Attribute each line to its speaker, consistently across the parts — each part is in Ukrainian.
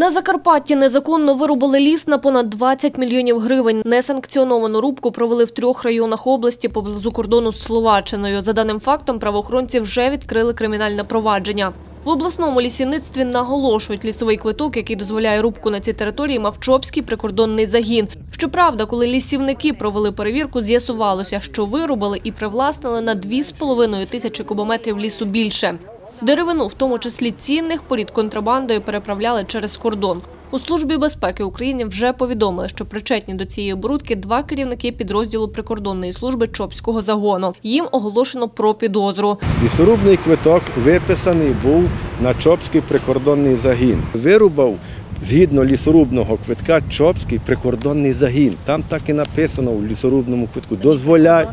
Speaker 1: На Закарпатті незаконно вирубали ліс на понад 20 мільйонів гривень. Несанкціоновану рубку провели в трьох районах області поблизу кордону з Словаччиною. За даним фактом, правоохоронці вже відкрили кримінальне провадження. В обласному лісівництві наголошують, лісовий квиток, який дозволяє рубку на цій території, мав Чопський прикордонний загін. Щоправда, коли лісівники провели перевірку, з'ясувалося, що вирубали і привласнили на 2,5 тисячі кубометрів лісу більше. Деревину, в тому числі цінних порід контрабандою, переправляли через кордон. У службі безпеки України вже повідомили, що причетні до цієї оборудки два керівники підрозділу прикордонної служби Чопського загону. Їм оголошено про підозру.
Speaker 2: Лісорубний квиток виписаний був на Чопський прикордонний загін. Вирубав згідно лісорубного квитка Чопський прикордонний загін. Там так і написано в лісорубному квитку. Дозволяє.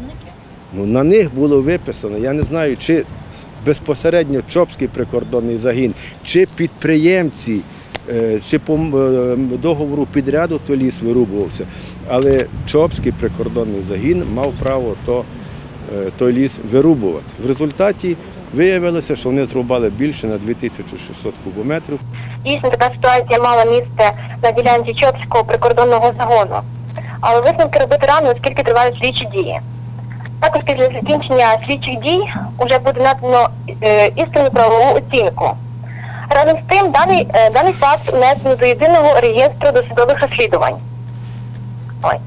Speaker 2: Ну, на них було виписано, я не знаю, чи безпосередньо Чопський прикордонний загін, чи підприємці, е, чи по е, договору підряду то ліс вирубувався. Але Чопський прикордонний загін мав право то, е, той ліс вирубувати. В результаті виявилося, що вони зрубали більше на 2600 кубометрів.
Speaker 3: Дійсно, така ситуація мала місце на ділянці Чопського прикордонного загону. Але висновки робити рано, оскільки тривають слідчі дії. Також після закінчення слідчих дій вже буде надано е, істинну правову оцінку. Разом з тим, даний, е, даний факт внесено до єдиного реєстру досудових розслідувань. Ой.